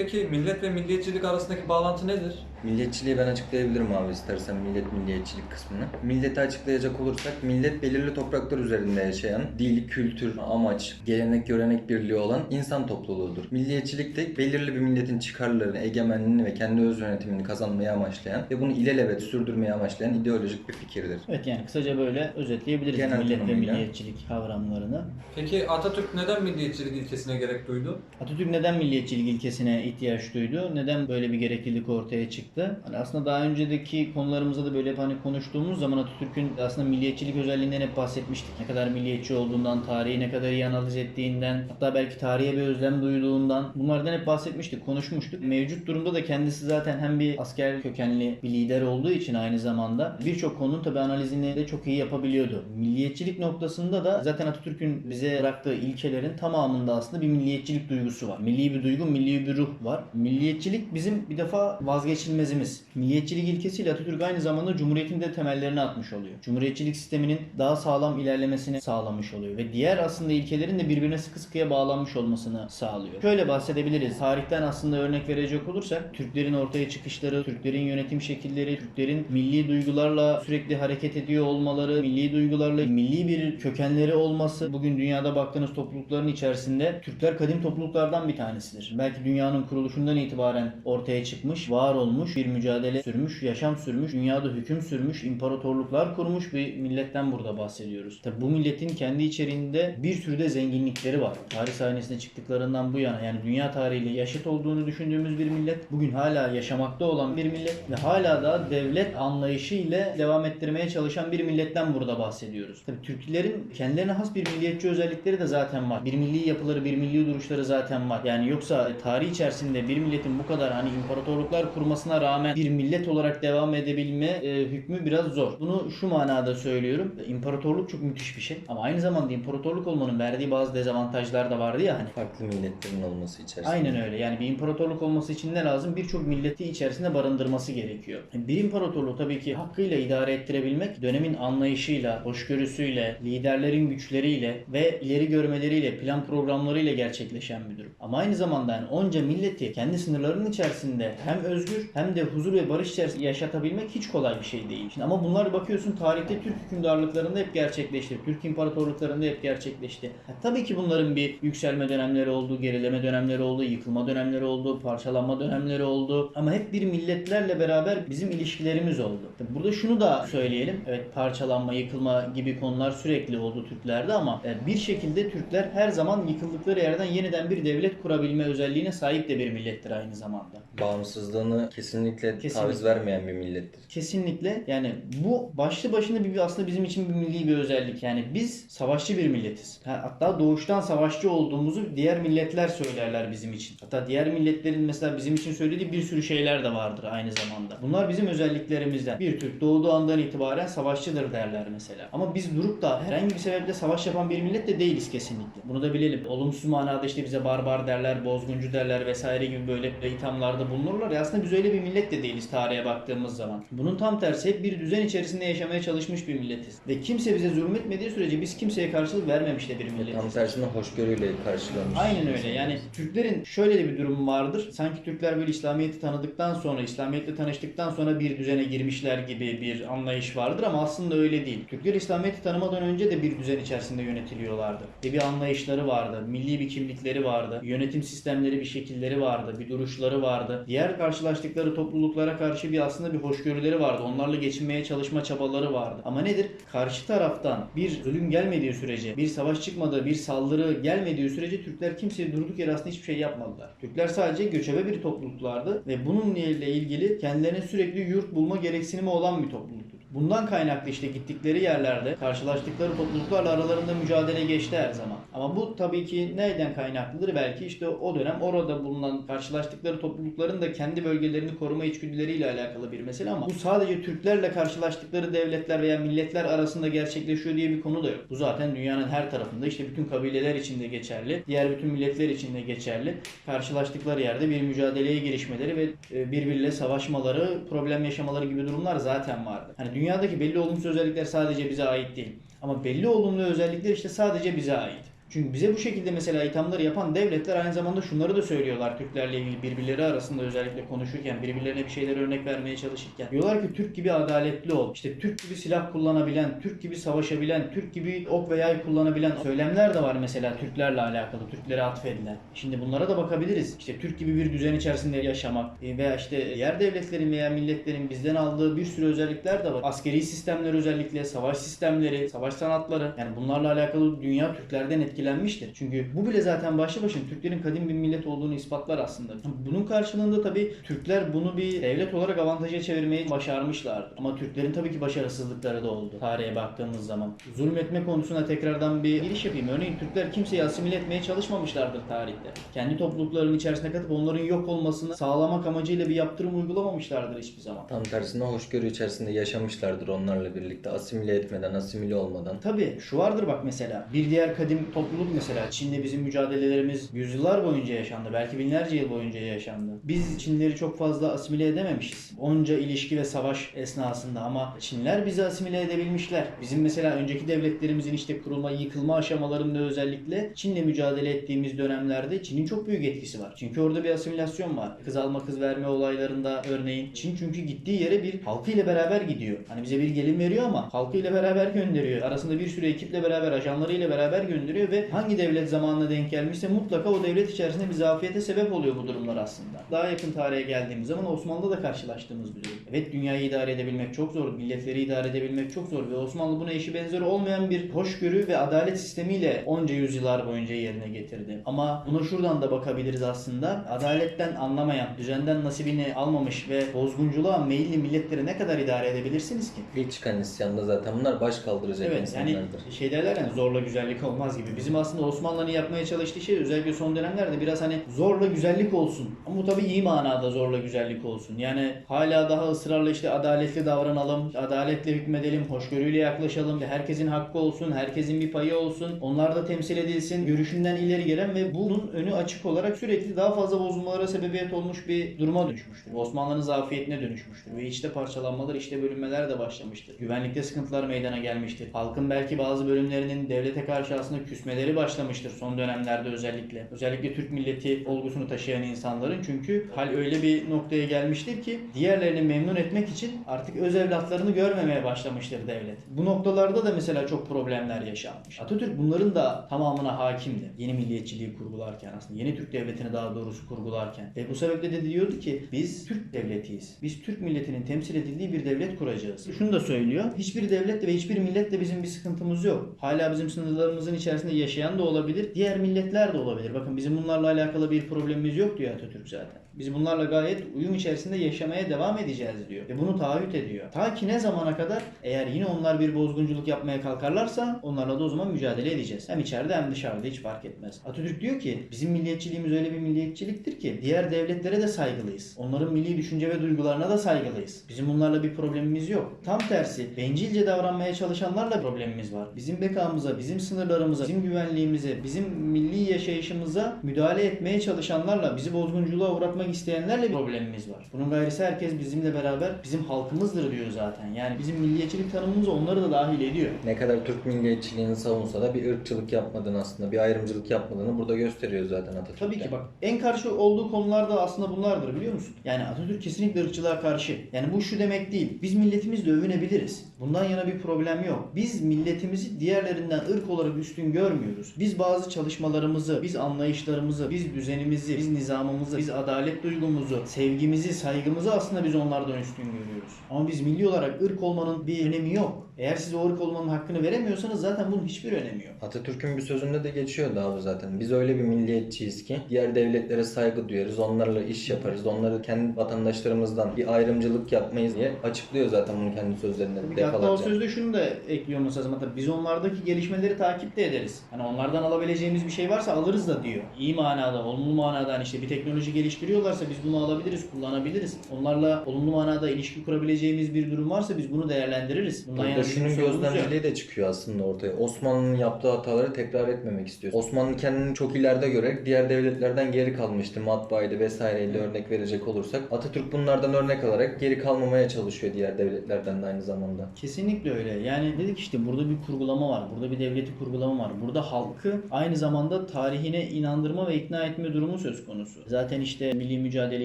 Peki millet ve milliyetçilik arasındaki bağlantı nedir? Milliyetçiliği ben açıklayabilirim abi istersen millet milliyetçilik kısmını. Milleti açıklayacak olursak millet belirli topraklar üzerinde yaşayan dil, kültür, amaç, gelenek, görenek birliği olan insan topluluğudur. Milliyetçilik de belirli bir milletin çıkarlarını, egemenliğini ve kendi öz yönetimini kazanmayı amaçlayan ve bunu ilelebet sürdürmeyi amaçlayan ideolojik bir fikirdir. Evet yani kısaca böyle özetleyebiliriz Genel millet ve milliyetçilik kavramlarını. Peki Atatürk neden milliyetçilik ilkesine gerek duydu? Atatürk neden milliyetçilik ilkesine ihtiyaç duydu? Neden böyle bir gereklilik ortaya çıktı? Hani aslında daha önceki konularımızda da böyle hani konuştuğumuz zaman Atatürk'ün aslında milliyetçilik özelliğinden hep bahsetmiştik. Ne kadar milliyetçi olduğundan, tarihi ne kadar iyi analiz ettiğinden, hatta belki tarihe bir özlem duyduğundan bunlardan hep bahsetmiştik, konuşmuştuk. Mevcut durumda da kendisi zaten hem bir asker kökenli bir lider olduğu için aynı zamanda birçok konunun tabi analizini de çok iyi yapabiliyordu. Milliyetçilik noktasında da zaten Atatürk'ün bize bıraktığı ilkelerin tamamında aslında bir milliyetçilik duygusu var. Milli bir duygu, milli bir ruh var. Milliyetçilik bizim bir defa vazgeçilmezimiz. Milliyetçilik ilkesiyle Atatürk aynı zamanda Cumhuriyet'in de temellerini atmış oluyor. Cumhuriyetçilik sisteminin daha sağlam ilerlemesini sağlamış oluyor ve diğer aslında ilkelerin de birbirine sıkı sıkıya bağlanmış olmasını sağlıyor. Şöyle bahsedebiliriz. Tarihten aslında örnek verecek olursak Türklerin ortaya çıkışları, Türklerin yönetim şekilleri, Türklerin milli duygularla sürekli hareket ediyor olmaları, milli duygularla milli bir kökenleri olması bugün dünyada baktığınız toplulukların içerisinde Türkler kadim topluluklardan bir tanesidir. Belki dünyanın kuruluşundan itibaren ortaya çıkmış, var olmuş, bir mücadele sürmüş, yaşam sürmüş, dünyada hüküm sürmüş, imparatorluklar kurmuş bir milletten burada bahsediyoruz. Tabi bu milletin kendi içeriğinde bir sürü de zenginlikleri var. Tarih sahnesine çıktıklarından bu yana yani dünya tarihiyle yaşıt olduğunu düşündüğümüz bir millet, bugün hala yaşamakta olan bir millet ve hala da devlet anlayışı ile devam ettirmeye çalışan bir milletten burada bahsediyoruz. Tabi Türklerin kendilerine has bir milliyetçi özellikleri de zaten var. Bir milli yapıları, bir milli duruşları zaten var. Yani yoksa tarih içerisinde bir milletin bu kadar hani imparatorluklar kurmasına rağmen bir millet olarak devam edebilme e, hükmü biraz zor. Bunu şu manada söylüyorum. İmparatorluk çok müthiş bir şey. Ama aynı zamanda imparatorluk olmanın verdiği bazı dezavantajlar da vardı ya hani. Farklı milletlerin olması içerisinde. Aynen öyle. Yani bir imparatorluk olması için ne lazım? Birçok milleti içerisinde barındırması gerekiyor. Bir imparatorluğu tabii ki hakkıyla idare ettirebilmek dönemin anlayışıyla, hoşgörüsüyle, liderlerin güçleriyle ve ileri görmeleriyle, plan programlarıyla gerçekleşen bir durum. Ama aynı zamanda yani onca milleti kendi sınırlarının içerisinde hem özgür hem de huzur ve barış içerisinde yaşatabilmek hiç kolay bir şey değil. Şimdi ama bunlar bakıyorsun tarihte Türk hükümdarlıklarında hep gerçekleşti. Türk imparatorluklarında hep gerçekleşti. Ha, tabii ki bunların bir yükselme dönemleri oldu, gerileme dönemleri oldu, yıkılma dönemleri oldu, parçalanma dönemleri oldu. Ama hep bir milletlerle beraber bizim ilişkilerimiz oldu. Burada şunu da söyleyelim. Evet parçalanma, yıkılma gibi konular sürekli oldu Türklerde ama e, bir şekilde Türkler her zaman yıkıldıkları yerden yeniden bir devlet kurabilme özelliğine sahip de bir millettir aynı zamanda. Bağımsızlığını kesinlikle, Kesinlikle. taviz vermeyen bir millettir. Kesinlikle yani bu başlı başına bir aslında bizim için bir milli bir özellik. Yani biz savaşçı bir milletiz. Ha, Hatta doğuştan savaşçı olduğumuzu diğer milletler söylerler bizim için. Hatta diğer milletlerin mesela bizim için söylediği bir sürü şeyler de vardır aynı zamanda. Bunlar bizim özelliklerimizden. Bir Türk doğduğu andan itibaren savaşçıdır derler mesela. Ama biz durup da herhangi bir sebeple savaş yapan bir millet de değiliz kesinlikle. Bunu da bilelim. Olumsuz manada işte bize barbar derler, bozguncu derler vesaire gibi böyle ithamlarda bulunurlar. Ya aslında biz öyle bir millet de değiliz tarihe baktığımız zaman. Bunun tam tersi hep bir düzen içerisinde yaşamaya çalışmış bir milletiz. Ve kimse bize zulmetmediği sürece biz kimseye karşılık vermemiş de bir milletiz. Tam tersine hoşgörüyle karşılanmış. Aynen öyle. Yani Türklerin şöyle de bir durum vardır. Sanki Türkler böyle İslamiyet'i tanıdıktan sonra, İslamiyet'le tanıştıktan sonra bir düzene girmişler gibi bir anlayış vardır ama aslında öyle değil. Türkler İslamiyet'i tanımadan önce de bir düzen içerisinde yönetiliyorlardı. Ve bir anlayışları vardı. Milli bir kimlikleri vardı. Yönetim sistemleri bir şekilleri vardı. Bir duruşları vardı. Diğer karşılaştıkları topluluklara karşı bir aslında bir hoşgörüleri vardı. Onlarla geçinmeye çalışma çabaları vardı. Ama nedir? Karşı taraftan bir zulüm gelmediği sürece, bir savaş çıkmadığı, bir saldırı gelmediği sürece Türkler kimseye durduk yere aslında hiçbir şey yapmadılar. Türkler sadece göçebe bir topluluklardı ve bununla ilgili kendilerine sürekli yurt bulma gereksinimi olan bir topluluktu. Bundan kaynaklı işte gittikleri yerlerde karşılaştıkları topluluklarla aralarında mücadele geçti her zaman. Ama bu tabii ki neyden kaynaklıdır? Belki işte o dönem orada bulunan karşılaştıkları toplulukların da kendi bölgelerini koruma içgüdüleriyle alakalı bir mesele ama bu sadece Türklerle karşılaştıkları devletler veya milletler arasında gerçekleşiyor diye bir konu da yok. Bu zaten dünyanın her tarafında işte bütün kabileler için de geçerli, diğer bütün milletler için de geçerli. Karşılaştıkları yerde bir mücadeleye girişmeleri ve e, birbiriyle savaşmaları, problem yaşamaları gibi durumlar zaten vardı. Hani dünyadaki belli olumsuz özellikler sadece bize ait değil. Ama belli olumlu özellikler işte sadece bize ait. Çünkü bize bu şekilde mesela ithamları yapan devletler aynı zamanda şunları da söylüyorlar Türklerle ilgili birbirleri arasında özellikle konuşurken, birbirlerine bir şeyler örnek vermeye çalışırken. Diyorlar ki Türk gibi adaletli ol. İşte Türk gibi silah kullanabilen, Türk gibi savaşabilen, Türk gibi ok ve yay kullanabilen söylemler de var mesela Türklerle alakalı, Türklere atfedilen. Şimdi bunlara da bakabiliriz. İşte Türk gibi bir düzen içerisinde yaşamak e, veya işte diğer devletlerin veya milletlerin bizden aldığı bir sürü özellikler de var. Askeri sistemler özellikle, savaş sistemleri, savaş sanatları. Yani bunlarla alakalı dünya Türklerden etkilenmiştir. Çünkü bu bile zaten başlı başına Türklerin kadim bir millet olduğunu ispatlar aslında. Bunun karşılığında tabii Türkler bunu bir devlet olarak avantaja çevirmeyi başarmışlardır. Ama Türklerin tabii ki başarısızlıkları da oldu. Tarihe baktığımız zaman. Zulmetme konusuna tekrardan bir giriş yapayım. Örneğin Türkler kimseyi asimile etmeye çalışmamışlardır tarihte. Kendi topluluklarının içerisine katıp onların yok olmasını sağlamak amacıyla bir yaptırım uygulamamışlardır hiçbir zaman. Tam tersine hoşgörü içerisinde yaşamışlardır onlarla birlikte. Asimile etmeden, asimile olmadan. Tabii şu vardır bak mesela bir diğer kadim topluluk mesela Çin'le bizim mücadelelerimiz yüzyıllar boyunca yaşandı. Belki binlerce yıl boyunca yaşandı. Biz Çinleri çok fazla asimile edememişiz. Onca ilişki ve savaş esnasında ama Çinler bizi asimile edebilmişler. Bizim mesela önceki devletlerimizin işte kurulma, yıkılma aşamalarında özellikle Çin'le mücadele ettiğimiz dönemlerde Çin'in çok büyük etkisi var. Çünkü orada bir asimilasyon var. Kız alma kız verme olaylarında örneğin Çin çünkü gittiği yere bir halkıyla beraber gidiyor. Hani bize bir gelin veriyor ama halkıyla beraber gönderiyor. Arasında bir sürü ekiple beraber, ajanlarıyla beraber gönderiyor ve hangi devlet zamanına denk gelmişse mutlaka o devlet içerisinde bir zafiyete sebep oluyor bu durumlar aslında. Daha yakın tarihe geldiğimiz zaman Osmanlı'da da karşılaştığımız bir durum. Evet dünyayı idare edebilmek çok zor, milletleri idare edebilmek çok zor ve Osmanlı buna eşi benzeri olmayan bir hoşgörü ve adalet sistemiyle onca yüzyıllar boyunca yerine getirdi. Ama buna şuradan da bakabiliriz aslında. Adaletten anlamayan, düzenden nasibini almamış ve bozgunculuğa meyilli milletleri ne kadar idare edebilirsiniz ki? İlk çıkan isyanda zaten bunlar baş kaldıracak Evet yani insanlardır. şey derler yani zorla güzellik olmaz gibi. Bizim aslında Osmanlı'nın yapmaya çalıştığı şey özellikle son dönemlerde biraz hani zorla güzellik olsun. Ama bu tabii iyi manada zorla güzellik olsun. Yani hala daha ısrarla işte adaletli davranalım, adaletle hükmedelim, hoşgörüyle yaklaşalım, herkesin hakkı olsun, herkesin bir payı olsun, onlar da temsil edilsin görüşünden ileri gelen ve bunun önü açık olarak sürekli daha fazla bozulmalara sebebiyet olmuş bir duruma dönüşmüştür. Osmanlı'nın zafiyetine dönüşmüştür ve içte parçalanmalar, içte bölünmeler de başlamıştır. Güvenlikte sıkıntılar meydana gelmiştir. Halkın belki bazı bölümlerinin devlete karşı aslında küsmeleri başlamıştır son dönemlerde özellikle. Özellikle Türk milleti olgusunu taşıyan insanların çünkü hal öyle bir noktaya gelmiştir ki diğerlerini memnun etmek için artık öz evlatlarını görmemeye başlamıştır devlet. Bu noktalarda da mesela çok problemler yaşanmış. Atatürk bunların da tamamına hakimdi. Yeni milliyetçiliği kurgularken aslında yeni Türk devletini daha doğrusu kurgularken. Ve bu sebeple de diyordu ki biz Türk devletiyiz. Biz Türk milletinin temsil edildiği bir devlet kuracağız. Şunu da söylüyor. Hiçbir devletle ve hiçbir milletle bizim bir sıkıntımız yok. Hala bizim sınırlarımızın içerisinde yaşayan da olabilir. Diğer milletler de olabilir. Bakın bizim bunlarla alakalı bir problemimiz yok diyor Atatürk zaten. Biz bunlarla gayet uyum içerisinde yaşamaya devam edeceğiz diyor. Ve bunu taahhüt ediyor. Ta ki ne zamana kadar eğer yine onlar bir bozgunculuk yapmaya kalkarlarsa onlarla da o zaman mücadele edeceğiz. Hem içeride hem dışarıda hiç fark etmez. Atatürk diyor ki bizim milliyetçiliğimiz öyle bir milliyetçiliktir ki diğer devletlere de saygılıyız. Onların milli düşünce ve duygularına da saygılıyız. Bizim bunlarla bir problemimiz yok. Tam tersi bencilce davranmaya çalışanlarla problemimiz var. Bizim bekamıza, bizim sınırlarımıza, bizim güvenliğimize, bizim milli yaşayışımıza müdahale etmeye çalışanlarla, bizi bozgunculuğa uğratmak isteyenlerle bir problemimiz var. Bunun gayrisi herkes bizimle beraber bizim halkımızdır diyor zaten. Yani bizim milliyetçilik tanımımıza onları da dahil ediyor. Ne kadar Türk milliyetçiliğini savunsa da bir ırkçılık yapmadığını aslında, bir ayrımcılık yapmadığını burada gösteriyor zaten Atatürk. Tabii ki bak en karşı olduğu konular da aslında bunlardır biliyor musun? Yani Atatürk kesinlikle ırkçılığa karşı. Yani bu şu demek değil. Biz milletimizle övünebiliriz. Bundan yana bir problem yok. Biz milletimizi diğerlerinden ırk olarak üstün görmüyoruz. Biz bazı çalışmalarımızı, biz anlayışlarımızı, biz düzenimizi, biz nizamımızı, biz adalet duygumuzu, sevgimizi, saygımızı aslında biz onlardan üstün görüyoruz. Ama biz milli olarak ırk olmanın bir önemi yok. Eğer siz o ırk olmanın hakkını veremiyorsanız zaten bunun hiçbir önemi yok. Atatürk'ün bir sözünde de geçiyordu abi zaten. Biz öyle bir milliyetçiyiz ki diğer devletlere saygı duyarız, onlarla iş yaparız, onları kendi vatandaşlarımızdan bir ayrımcılık yapmayız diye açıklıyor zaten bunu kendi sözlerinde Bir de Hatta o defalarca. sözde şunu da ekliyor mesela zaten biz onlardaki gelişmeleri takip de ederiz. Hani onlardan alabileceğimiz bir şey varsa alırız da diyor. İyi manada, olumlu manada hani işte bir teknoloji geliştiriyorlarsa biz bunu alabiliriz, kullanabiliriz. Onlarla olumlu manada ilişki kurabileceğimiz bir durum varsa biz bunu değerlendiririz. Bundan Burada yana bir şunun söylüyoruz ya. gözlemciliği de çıkıyor aslında ortaya. Osmanlı'nın yaptığı hataları tekrar etmemek istiyor. Osmanlı kendini çok ileride görerek diğer devletlerden geri kalmıştı. Matbaaydı vesaireydi örnek verecek olursak. Atatürk bunlardan örnek alarak geri kalmamaya çalışıyor diğer devletlerden de aynı zamanda. Kesinlikle öyle. Yani dedik işte burada bir kurgulama var. Burada bir devleti kurgulama var. Burada halkı aynı zamanda tarihine inandırma ve ikna etme durumu söz konusu. Zaten işte milli mücadele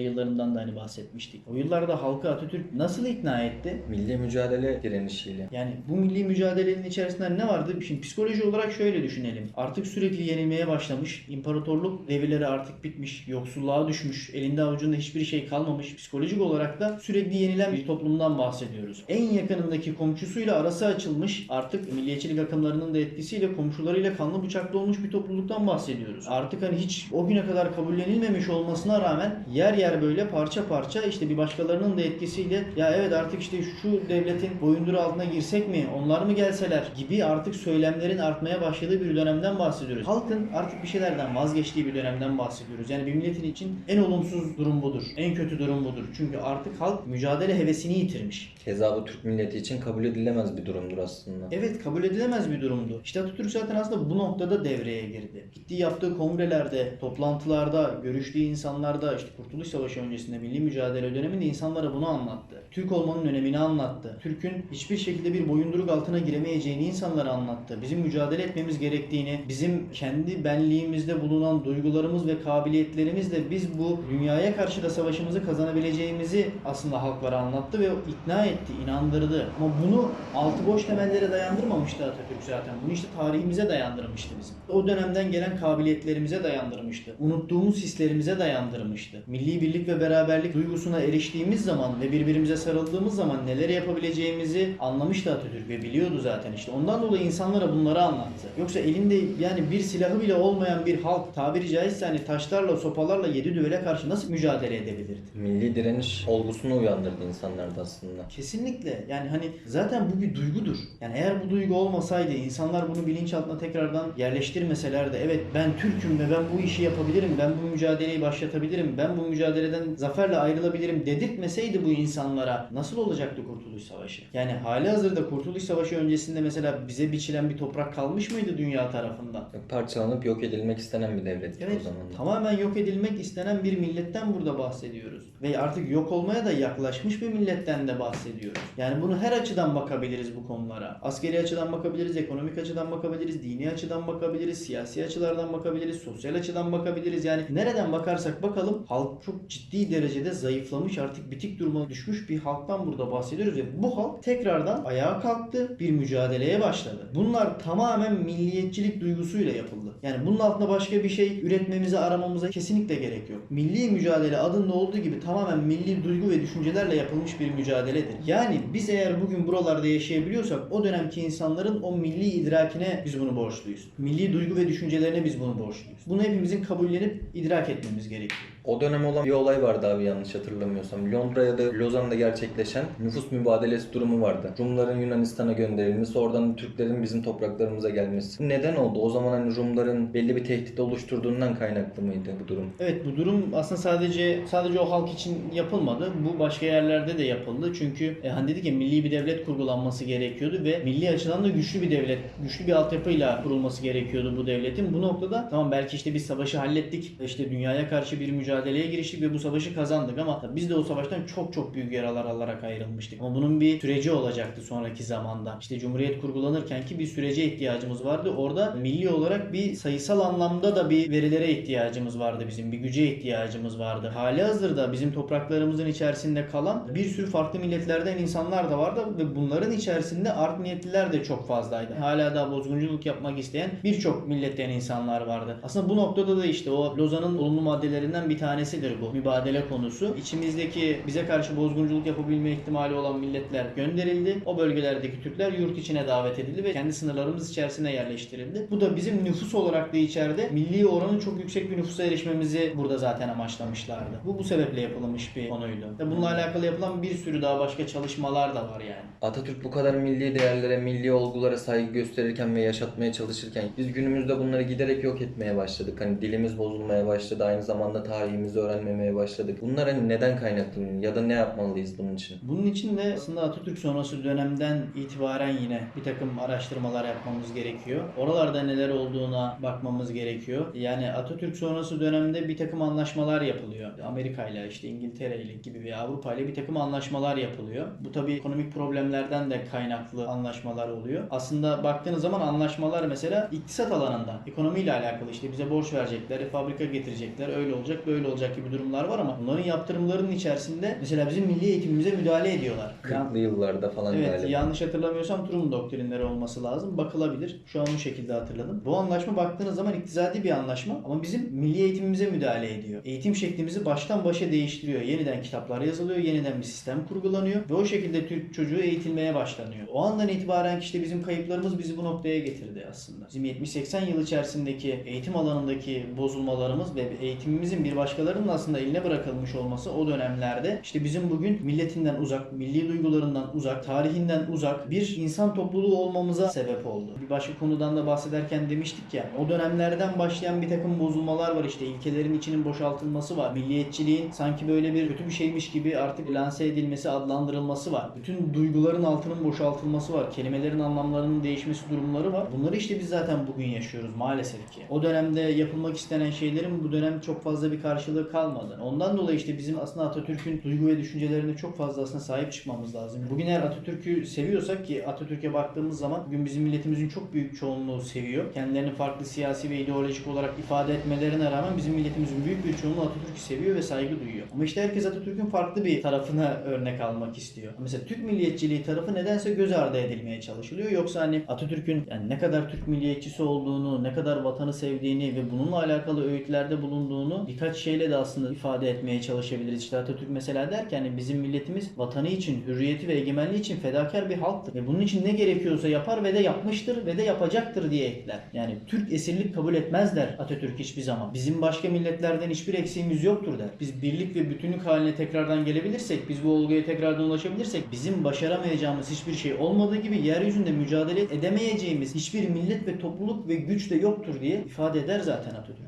yıllarından da hani bahsetmiştik. O yıllarda halkı Atatürk nasıl ikna etti? Milli mücadele direnişiyle. Yani bu milli mücadelenin içerisinde ne vardı? Şimdi psikoloji olarak şöyle düşünelim. Artık sürekli yenilmeye başlamış. İmparatorluk devirleri artık bitmiş. Yoksulluğa düşmüş. Elinde avucunda hiçbir şey kalmamış. Psikolojik olarak da sürekli yenilen bir toplumdan bahsediyoruz. En yakınındaki komşusuyla arası açılmış. Artık milliyetçilik akımlarının da etkisiyle komşularıyla kanlı bıçaklı olmuş bir topluluktan bahsediyoruz. Artık hani hiç o güne kadar kabullenilmemiş olmasına rağmen yer yer böyle parça parça işte bir başkalarının da etkisiyle ya evet artık işte şu devletin boyunduruğu altına girsek mi onlar mı gelseler gibi artık söylemlerin artmaya başladığı bir dönemden bahsediyoruz. Halkın artık bir şeylerden vazgeçtiği bir dönemden bahsediyoruz. Yani bir milletin için en olumsuz durum budur. En kötü durum budur. Çünkü artık halk mücadele hevesini yitirmiş. Keza bu Türk milleti için kabul edilemez bir durumdur aslında. Evet kabul edilemez bir durumdu. İşte Atatürk zaten aslında bu noktada devreye girdi. Gittiği yaptığı kongrelerde, toplantılarda, görüştüğü insanlarda işte Kurtuluş Savaşı öncesinde milli mücadele döneminde insanlara bunu anlattı. Türk olmanın önemini anlattı. Türk'ün hiçbir şekilde bir boyunduruk altına giremeyeceğini insanlara anlattı. Bizim mücadele etmemiz gerektiğini, bizim kendi benliğimizde bulunan duygularımız ve kabiliyetlerimizle biz bu dünyaya karşı da savaşımızı kazanabileceğimizi aslında halklara anlattı ve ikna etti, inandırdı. Ama bunu altı boş temellere dayandırmamıştı Atatürk zaten. Bunu işte tarihimize dayandırmıştı bizim. O dönemden gelen kabiliyetlerimize dayandırmıştı. Unuttuğumuz hislerimize dayandırmıştı. Milli birlik ve beraberlik duygusuna eriştiğimiz zaman ve birbirimize sarıldığımız zaman neler yapabileceğimizi anlamıştı Atatürk ve biliyordu zaten işte. Ondan dolayı insanlara bunları anlattı. Yoksa elinde yani bir silahı bile olmayan bir halk tabiri caizse hani taşlarla sopalarla yedi düvele karşı nasıl mücadele edebilirdi? Milli direniş olgusunu uyandırdı insanlarda aslında. Kesinlikle. Yani hani zaten bu bir duygudur. Yani eğer bu duygu olmasaydı insanlar bunu bilinçaltına tekrardan yerleştirmeselerdi. Evet ben Türk'üm ve ben bu işi yapabilirim. Ben bu mücadeleyi başlatabilirim. Ben bu mücadeleden zaferle ayrılabilirim dedirtmeseydi bu insanlara nasıl olacaktı Kurtuluş Savaşı? Yani hali hazırda Kurtuluş Savaşı öncesinde mesela bize biçilen bir toprak kalmış mıydı dünya tarafından? Parçalanıp yok edilmek istenen bir devlet Evet, o zaman. tamamen yok edilmek istenen bir milletten burada bahsediyoruz. Ve artık yok olmaya da yaklaşmış bir milletten de bahsediyoruz. Yani bunu her açıdan bakabiliriz bu konulara. Askeri açıdan bakabiliriz, ekonomik açıdan bakabiliriz, dini açıdan bakabiliriz, siyasi açılardan bakabiliriz, sosyal açıdan bakabiliriz. Yani nereden bakarsak bakalım halk çok ciddi derecede zayıflamış, artık bitik duruma düşmüş bir halktan burada bahsediyoruz ve bu halk tekrardan kalktı, bir mücadeleye başladı. Bunlar tamamen milliyetçilik duygusuyla yapıldı. Yani bunun altında başka bir şey üretmemize, aramamıza kesinlikle gerek yok. Milli mücadele adında olduğu gibi tamamen milli duygu ve düşüncelerle yapılmış bir mücadeledir. Yani biz eğer bugün buralarda yaşayabiliyorsak o dönemki insanların o milli idrakine biz bunu borçluyuz. Milli duygu ve düşüncelerine biz bunu borçluyuz. Bunu hepimizin kabullenip idrak etmemiz gerekiyor. O dönem olan bir olay vardı abi yanlış hatırlamıyorsam. Londra ya da Lozan'da gerçekleşen nüfus mübadelesi durumu vardı. Rumların Yunanistan'a gönderilmesi, oradan Türklerin bizim topraklarımıza gelmesi. Neden oldu? O zaman hani Rumların belli bir tehdit oluşturduğundan kaynaklı mıydı bu durum? Evet bu durum aslında sadece sadece o halk için yapılmadı. Bu başka yerlerde de yapıldı. Çünkü e, hani dedik ya milli bir devlet kurgulanması gerekiyordu ve milli açıdan da güçlü bir devlet, güçlü bir altyapıyla kurulması gerekiyordu bu devletin. Bu noktada tamam belki işte biz savaşı hallettik. işte dünyaya karşı bir mücadeleye giriştik ve bu savaşı kazandık ama biz de o savaştan çok çok büyük yaralar alarak ayrılmıştık. Ama bunun bir süreci olacaktı sonraki zamanda. İşte Cumhuriyet kurgulanırken ki bir sürece ihtiyacımız vardı. Orada milli olarak bir sayısal anlamda da bir verilere ihtiyacımız vardı bizim. Bir güce ihtiyacımız vardı. Hali hazırda bizim topraklarımızın içerisinde kalan bir sürü farklı milletlerden insanlar da vardı ve bunların içerisinde art niyetliler de çok fazlaydı. Hala daha bozgunculuk yapmak isteyen birçok milletten insanlar vardı. Aslında bu noktada da işte o Lozan'ın olumlu maddelerinden bir tanesidir bu mübadele konusu. İçimizdeki bize karşı bozgunculuk yapabilme ihtimali olan milletler gönderildi. O bölgelerdeki Türkler yurt içine davet edildi ve kendi sınırlarımız içerisine yerleştirildi. Bu da bizim nüfus olarak da içeride milli oranın çok yüksek bir nüfusa erişmemizi burada zaten amaçlamışlardı. Bu bu sebeple yapılmış bir konuydu. Bununla alakalı yapılan bir sürü daha başka çalışmalar da var yani. Atatürk bu kadar milli değerlere, milli olgulara saygı gösterirken ve yaşatmaya çalışırken biz günümüzde bunları giderek yok etmeye başladık. Hani dilimiz bozulmaya başladı, aynı zamanda tarihimizi öğrenmemeye başladık. Bunlar hani neden kaynaklanıyor ya da ne yapmalıyız bunun için? Bunun için de aslında Atatürk sonrası dönemden itibaren yine bir takım araştırmalar yapmamız gerekiyor. Oralarda neler olduğuna bakmamız gerekiyor. Yani Atatürk sonrası dönemde bir takım anlaşmalar yapılıyor. Amerika ile işte İngiltere ile gibi ve Avrupa ile bir takım anlaşmalar yapılıyor. Bu tabii ekonomik problemlerden de kaynaklı anlaşmalar oluyor. Aslında baktığınız zaman anlaşmalar mesela iktisat alanında ekonomiyle alakalı işte bize borç verecekler, fabrika getirecekler, öyle olacak, böyle olacak gibi durumlar var ama bunların yaptırımlarının içerisinde mesela bizim milli eğitimimize müdahale ediyorlar. Yani- 40'lı yıllarda falan Evet galiba. yanlış hatırlamıyorsam Truman doktrinleri olması lazım. Bakılabilir. Şu an bu şekilde hatırladım. Bu anlaşma baktığınız zaman iktisadi bir anlaşma ama bizim milli eğitimimize müdahale ediyor. Eğitim şeklimizi baştan başa değiştiriyor. Yeniden kitaplar yazılıyor, yeniden bir sistem kurgulanıyor ve o şekilde Türk çocuğu eğitilmeye başlanıyor. O andan itibaren işte bizim kayıplarımız bizi bu noktaya getirdi aslında. Bizim 70-80 yıl içerisindeki eğitim alanındaki bozulmalarımız ve eğitimimizin bir başkalarının aslında eline bırakılmış olması o dönemlerde işte bizim bugün milletinden uzak, milli duygularından uzak, tarihinden uzak bir insan topluluğu olmamıza sebep oldu. Bir başka konudan da bahsederken demiştik ya o dönemlerden başlayan bir takım bozulmalar var işte ilkelerin içinin boşaltılması var. Milliyetçiliğin sanki böyle bir kötü bir şeymiş gibi artık lanse edilmesi, adlandırılması var. Bütün duyguların altının boşaltılması var. Kelimelerin anlamlarının değişmesi durumları var. Bunları işte biz zaten bugün yaşıyoruz maalesef ki. O dönemde yapılmak istenen şeylerin bu dönem çok fazla bir karşılığı kalmadı. Ondan dolayı işte bizim aslında Atatürk'ün duygu ve düşüncelerine çok fazla aslında sahip çıkmamız lazım. Bugün eğer Atatürk'ü seviyorsak ki Atatürk'e baktığımız zaman bugün bizim milletimizin çok büyük çoğunluğu seviyor. Kendilerini farklı siyasi ve ideolojik olarak ifade etmelerine rağmen bizim milletimizin büyük bir çoğunluğu Atatürk'ü seviyor ve saygı duyuyor. Ama işte herkes Atatürk'ün farklı bir tarafına örnek almak istiyor. Mesela Türk milliyetçiliği tarafı nedense göz ardı edilmeye çalışılıyor. Yoksa hani Atatürk'ün yani ne kadar Türk milliyetçisi olduğunu, ne kadar vatanı sevdiğini ve bununla alakalı öğütlerde bulunduğunu birkaç şeyle de aslında ifade etmeye çalışabiliriz. İşte Atatürk mesela der ki hani bizim milletimiz vatanı için, hürriyeti ve egemenliği için fedakar bir halktır. Ve bunun için ne gerekiyorsa yapar ve de yapmıştır ve de yapacaktır diye ekler. Yani Türk esirlik kabul etmez der Atatürk hiçbir zaman. Bizim başka milletlerden hiçbir eksiğimiz yoktur der. Biz birlik ve bütünlük haline tekrardan gelebilirsek, biz bu olguya tekrardan ulaşabilirsek bizim başaramayacağımız hiçbir şey olmadığı gibi yeryüzünde mücadele edemeyeceğimiz hiçbir millet ve topluluk ve güç de yoktur diye ifade eder zaten Atatürk.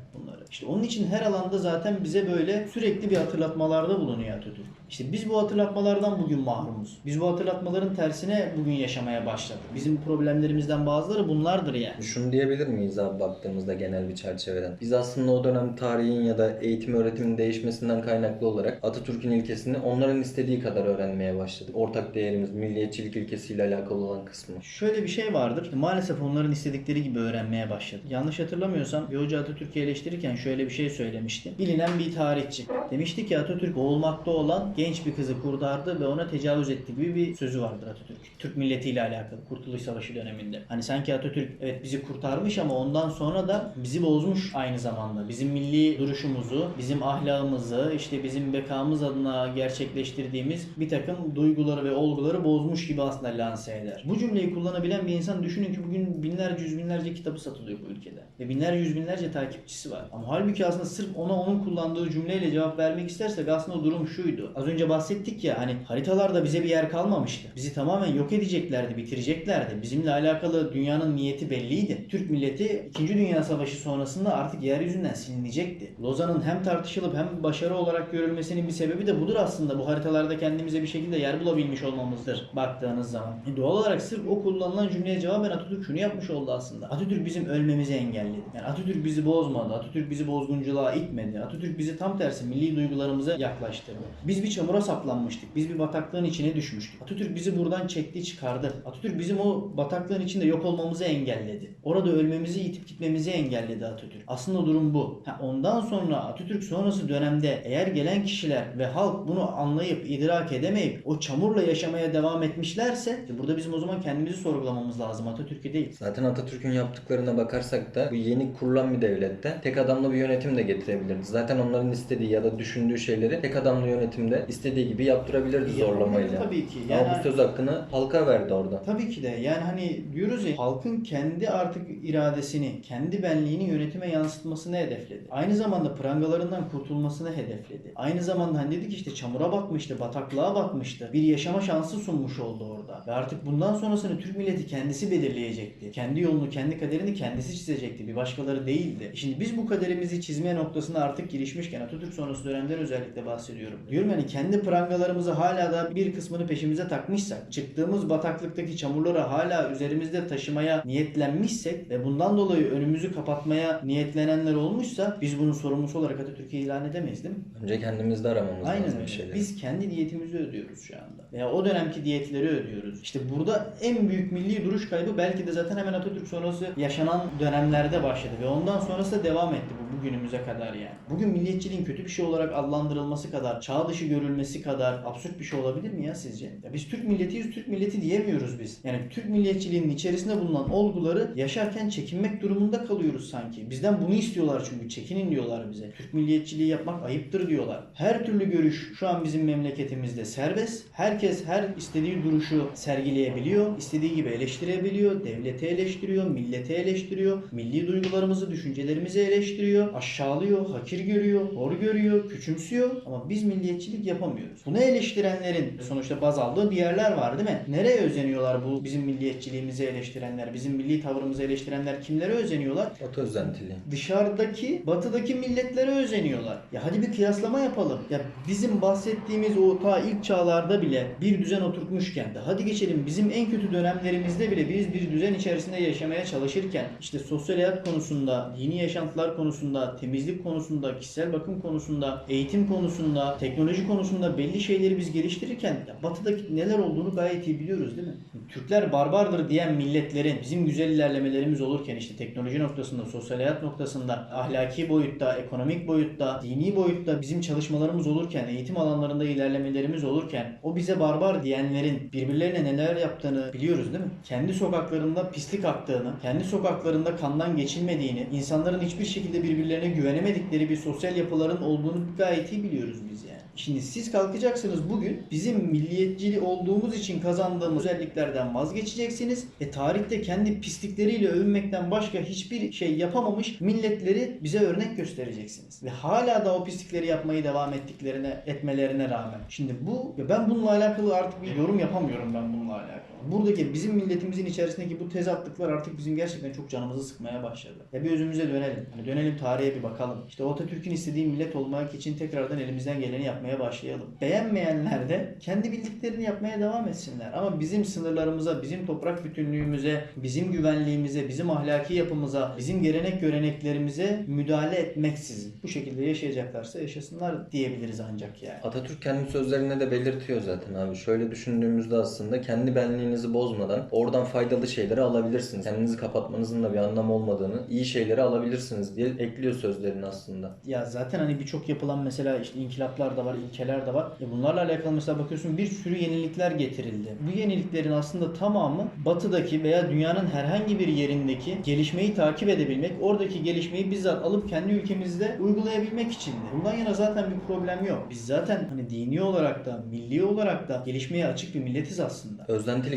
İşte onun için her alanda zaten bize böyle sürekli bir hatırlatmalarda bulunuyor Atatürk. İşte biz bu hatırlatmalardan bugün mahrumuz. Biz bu hatırlatmaların tersine bugün yaşamaya başladık. Bizim problemlerimizden bazıları bunlardır yani. Şunu diyebilir miyiz abi baktığımızda genel bir çerçeveden? Biz aslında o dönem tarihin ya da eğitim öğretimin değişmesinden kaynaklı olarak Atatürk'ün ilkesini onların istediği kadar öğrenmeye başladık. Ortak değerimiz, milliyetçilik ilkesiyle alakalı olan kısmı. Şöyle bir şey vardır. Maalesef onların istedikleri gibi öğrenmeye başladı. Yanlış hatırlamıyorsam bir hoca Atatürk'ü eleştirirken şöyle bir şey söylemişti. Bilinen bir tarihçi. Demişti ki Atatürk boğulmakta olan genç bir kızı kurtardı ve ona tecavüz etti gibi bir sözü vardır Atatürk. Türk milletiyle alakalı Kurtuluş Savaşı döneminde. Hani sanki Atatürk evet bizi kurtarmış ama ondan sonra da bizi bozmuş aynı zamanda. Bizim milli duruşumuzu, bizim ahlakımızı, işte bizim bekamız adına gerçekleştirdiğimiz bir takım duyguları ve olguları bozmuş gibi aslında lanse eder. Bu cümleyi kullanabilen bir insan düşünün ki bugün binlerce yüz binlerce kitabı satılıyor bu ülkede. Ve binlerce yüz binlerce takipçisi var. Ama halbuki aslında sırf ona onun kullandığı cümleyle cevap vermek istersek aslında durum şuydu. Az önce bahsettik ya hani haritalarda bize bir yer kalmamıştı. Bizi tamamen yok edeceklerdi, bitireceklerdi. Bizimle alakalı dünyanın niyeti belliydi. Türk milleti 2. Dünya Savaşı sonrasında artık yeryüzünden silinecekti. Lozan'ın hem tartışılıp hem başarı olarak görülmesinin bir sebebi de budur aslında. Bu haritalarda kendimize bir şekilde yer bulabilmiş olmamızdır baktığınız zaman. E doğal olarak sırf o kullanılan cümleye cevaben Atatürk şunu yapmış oldu aslında. Atatürk bizim ölmemizi engelledi. Yani Atatürk bizi bozmadı. Atatürk bizi bozgunculuğa itmedi. Atatürk bizi tam tersi milli duygularımıza yaklaştırdı. Biz bir çamura saplanmıştık. Biz bir bataklığın içine düşmüştük. Atatürk bizi buradan çekti çıkardı. Atatürk bizim o bataklığın içinde yok olmamızı engelledi. Orada ölmemizi, yitip gitmemizi engelledi Atatürk. Aslında durum bu. Ha, ondan sonra Atatürk sonrası dönemde eğer gelen kişiler ve halk bunu anlayıp idrak edemeyip o çamurla yaşamaya devam etmişlerse burada bizim o zaman kendimizi sorgulamamız lazım Atatürk'ü değil. Zaten Atatürk'ün yaptıklarına bakarsak da bu yeni kurulan bir devlette tek adamlı bir yönetim de getirebilirdi. Zaten onların istediği ya da düşündüğü şeyleri tek adamlı yönetimde istediği gibi yaptırabilirdi zorlamayla. Tabii ki. Ama Yani bu söz hakkını halka verdi orada. Tabii ki de yani hani diyoruz ya halkın kendi artık iradesini, kendi benliğini yönetime yansıtmasını hedefledi. Aynı zamanda prangalarından kurtulmasını hedefledi. Aynı zamanda hani dedik işte çamura batmıştı, bataklığa batmıştı. Bir yaşama şansı sunmuş oldu orada. Ve artık bundan sonrasını Türk milleti kendisi belirleyecekti. Kendi yolunu, kendi kaderini kendisi çizecekti. Bir başkaları değildi. Şimdi biz bu kaderimizi çizme noktasına artık girişmişken Atatürk sonrası dönemden özellikle bahsediyorum. Diyorum yani kendi prangalarımızı hala da bir kısmını peşimize takmışsak, çıktığımız bataklıktaki çamurları hala üzerimizde taşımaya niyetlenmişsek ve bundan dolayı önümüzü kapatmaya niyetlenenler olmuşsa biz bunun sorumlusu olarak Atatürk'e ilan edemeyiz değil mi? Önce kendimizde aramamız Aynen lazım bir öyle. şeyleri. Biz kendi diyetimizi ödüyoruz şu anda. Veya o dönemki diyetleri ödüyoruz. İşte burada en büyük milli duruş kaybı belki de zaten hemen Atatürk sonrası yaşanan dönemlerde başladı ve ondan sonrası da devam etti bu bugünümüze kadar yani. Bugün milliyetçiliğin kötü bir şey olarak adlandırılması kadar, çağ dışı görülmesi kadar absürt bir şey olabilir mi ya sizce? Ya biz Türk milletiyiz, Türk milleti diyemiyoruz biz. Yani Türk milliyetçiliğinin içerisinde bulunan olguları yaşarken çekinmek durumunda kalıyoruz sanki. Bizden bunu istiyorlar çünkü çekinin diyorlar bize. Türk milliyetçiliği yapmak ayıptır diyorlar. Her türlü görüş şu an bizim memleketimizde serbest. Herkes her istediği duruşu sergileyebiliyor. istediği gibi eleştirebiliyor. Devleti eleştiriyor, milleti eleştiriyor. Milli duygularımızı, düşüncelerimizi eleştiriyor. Aşağılıyor, hakir görüyor, hor görüyor, küçümsüyor. Ama biz milliyetçilik yapamıyoruz. Bunu eleştirenlerin sonuçta baz aldığı bir yerler var değil mi? Nereye özeniyorlar bu bizim milliyetçiliğimizi eleştirenler, bizim milli tavrımızı eleştirenler kimlere özeniyorlar? Batı özentiliği. dışarıdaki, batıdaki milletlere özeniyorlar. Ya hadi bir kıyaslama yapalım. Ya bizim bahsettiğimiz o ta ilk çağlarda bile bir düzen oturtmuşken de hadi geçelim bizim en kötü dönemlerimizde bile biz bir düzen içerisinde yaşamaya çalışırken işte sosyal hayat konusunda, dini yaşantılar konusunda, temizlik konusunda, kişisel bakım konusunda, eğitim konusunda, teknoloji konusunda belli şeyleri biz geliştirirken ya batıdaki neler olduğunu gayet iyi biliyoruz değil mi? Türkler barbardır diyen milletlerin bizim güzel ilerlemelerimiz olurken işte teknoloji noktasında, sosyal hayat noktasında, ahlaki boyutta, ekonomik boyutta, dini boyutta bizim çalışmalarımız olurken, eğitim alanlarında ilerlemelerimiz olurken o bize barbar diyenlerin birbirlerine neler yaptığını biliyoruz değil mi? Kendi sokaklarında pislik aktığını, kendi sokaklarında kandan geçilmediğini, insanların hiçbir şekilde birbirlerine güvenemedikleri bir sosyal yapıların olduğunu gayet iyi biliyoruz biz yani. Şimdi siz kalkacaksınız bugün bizim milliyetçili olduğumuz için kazandığımız özelliklerden vazgeçeceksiniz ve tarihte kendi pislikleriyle övünmekten başka hiçbir şey yapamamış milletleri bize örnek göstereceksiniz. Ve hala da o pislikleri yapmayı devam ettiklerine etmelerine rağmen. Şimdi bu ben bununla alakalı artık bir yorum yapamıyorum ben bununla alakalı. Buradaki bizim milletimizin içerisindeki bu tezatlıklar artık bizim gerçekten çok canımızı sıkmaya başladı. Ya bir özümüze dönelim. Hani dönelim tarihe bir bakalım. İşte Atatürk'ün istediği millet olmak için tekrardan elimizden geleni yapmaya başlayalım. Beğenmeyenler de kendi bildiklerini yapmaya devam etsinler. Ama bizim sınırlarımıza, bizim toprak bütünlüğümüze, bizim güvenliğimize, bizim ahlaki yapımıza, bizim gelenek göreneklerimize müdahale etmeksizin bu şekilde yaşayacaklarsa yaşasınlar diyebiliriz ancak yani. Atatürk kendi sözlerinde de belirtiyor zaten abi. Şöyle düşündüğümüzde aslında kendi benliğinizi bozmadan oradan faydalı şeyleri alabilirsiniz. Kendinizi kapatmanızın da bir anlamı olmadığını, iyi şeyleri alabilirsiniz diye ekliyor sözlerini aslında. Ya zaten hani birçok yapılan mesela işte inkılaplar da var, ilkeler de var. E bunlarla alakalı mesela bakıyorsun bir sürü yenilikler getirildi. Bu yeniliklerin aslında tamamı batıdaki veya dünyanın herhangi bir yerindeki gelişmeyi takip edebilmek, oradaki gelişmeyi bizzat alıp kendi ülkemizde uygulayabilmek içindi. Bundan yana zaten bir problem yok. Biz zaten hani dini olarak da, milli olarak da gelişmeye açık bir milletiz aslında.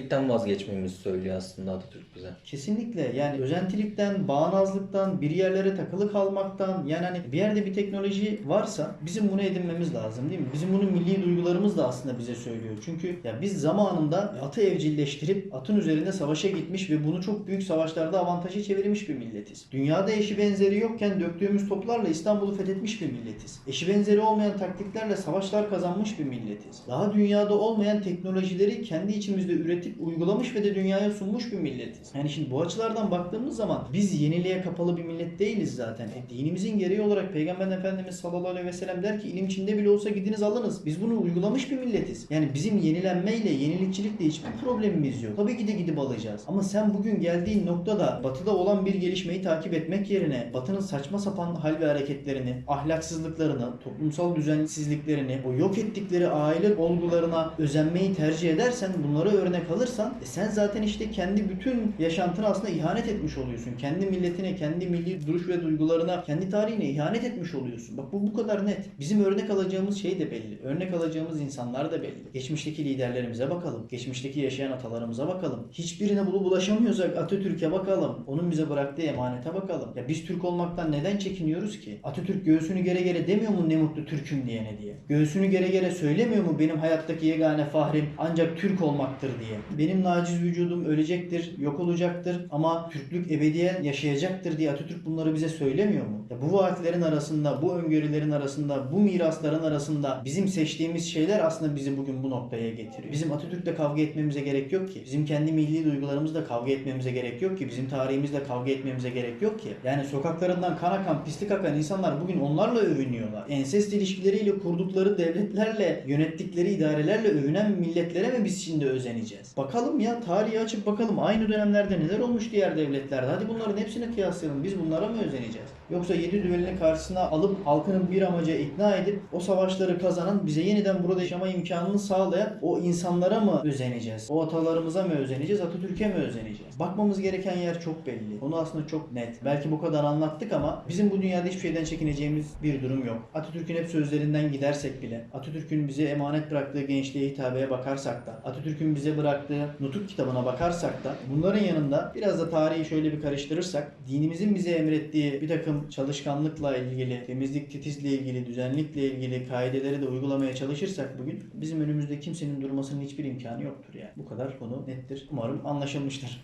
Özentilikten vazgeçmemizi söylüyor aslında Atatürk bize. Kesinlikle yani özentilikten, bağnazlıktan, bir yerlere takılı kalmaktan yani hani bir yerde bir teknoloji varsa bizim bunu edinmemiz lazım değil mi? Bizim bunu milli duygularımız da aslında bize söylüyor. Çünkü ya biz zamanında atı evcilleştirip atın üzerinde savaşa gitmiş ve bunu çok büyük savaşlarda avantaja çevirmiş bir milletiz. Dünyada eşi benzeri yokken döktüğümüz toplarla İstanbul'u fethetmiş bir milletiz. Eşi benzeri olmayan taktiklerle savaşlar kazanmış bir milletiz. Daha dünyada olmayan teknolojileri kendi içimizde üretip uygulamış ve de dünyaya sunmuş bir milletiz. Yani şimdi bu açılardan baktığımız zaman biz yeniliğe kapalı bir millet değiliz zaten. E, dinimizin gereği olarak Peygamber Efendimiz sallallahu aleyhi ve sellem der ki ilim Çin'de bile olsa gidiniz alınız. Biz bunu uygulamış bir milletiz. Yani bizim yenilenmeyle, yenilikçilikle hiçbir problemimiz yok. Tabii ki de gidip alacağız. Ama sen bugün geldiğin noktada batıda olan bir gelişmeyi takip etmek yerine batının saçma sapan hal ve hareketlerini, ahlaksızlıklarını, toplumsal düzensizliklerini, o yok ettikleri aile olgularına özenmeyi tercih edersen, bunlara örnek alırsan e sen zaten işte kendi bütün yaşantına aslında ihanet etmiş oluyorsun. Kendi milletine, kendi milli duruş ve duygularına, kendi tarihine ihanet etmiş oluyorsun. Bak bu bu kadar net. Bizim örnek alacağımız şey de belli. Örnek alacağımız insanlar da belli. Geçmişteki liderlerimize bakalım. Geçmişteki yaşayan atalarımıza bakalım. Hiçbirine bulu bulaşamıyorsak Atatürk'e bakalım. Onun bize bıraktığı emanete bakalım. Ya biz Türk olmaktan neden çekiniyoruz ki? Atatürk göğsünü gere gere demiyor mu ne mutlu Türk'üm diyene diye. Göğsünü gere gere söylemiyor mu benim hayattaki yegane fahrim ancak Türk olmaktır diye. Benim naciz vücudum ölecektir, yok olacaktır ama Türklük ebediyen yaşayacaktır diye Atatürk bunları bize söylemiyor mu? Ya bu vaatlerin arasında, bu öngörülerin arasında, bu mirasların arasında bizim seçtiğimiz şeyler aslında bizi bugün bu noktaya getiriyor. Bizim Atatürk'le kavga etmemize gerek yok ki. Bizim kendi milli duygularımızla kavga etmemize gerek yok ki. Bizim tarihimizle kavga etmemize gerek yok ki. Yani sokaklarından kan akan, pislik akan insanlar bugün onlarla övünüyorlar. Ensest ilişkileriyle kurdukları devletlerle, yönettikleri idarelerle övünen milletlere mi biz şimdi özeneceğiz? Bakalım ya tarihi açıp bakalım aynı dönemlerde neler olmuş diğer devletlerde. Hadi bunların hepsini kıyaslayalım. Biz bunlara mı özeneceğiz? Yoksa yedi düvelini karşısına alıp halkını bir amaca ikna edip o savaşları kazanan bize yeniden burada yaşama imkanını sağlayan o insanlara mı özeneceğiz? O atalarımıza mı özeneceğiz? Atatürk'e mi özeneceğiz? Bakmamız gereken yer çok belli. Konu aslında çok net. Belki bu kadar anlattık ama bizim bu dünyada hiçbir şeyden çekineceğimiz bir durum yok. Atatürk'ün hep sözlerinden gidersek bile, Atatürk'ün bize emanet bıraktığı gençliğe hitabeye bakarsak da, Atatürk'ün bize bıraktığı nutuk kitabına bakarsak da bunların yanında biraz da tarihi şöyle bir karıştırırsak dinimizin bize emrettiği bir çalışkanlıkla ilgili, temizlik titizle ilgili, düzenlikle ilgili kaideleri de uygulamaya çalışırsak bugün bizim önümüzde kimsenin durmasının hiçbir imkanı yoktur yani. Bu kadar konu nettir. Umarım anlaşılmıştır.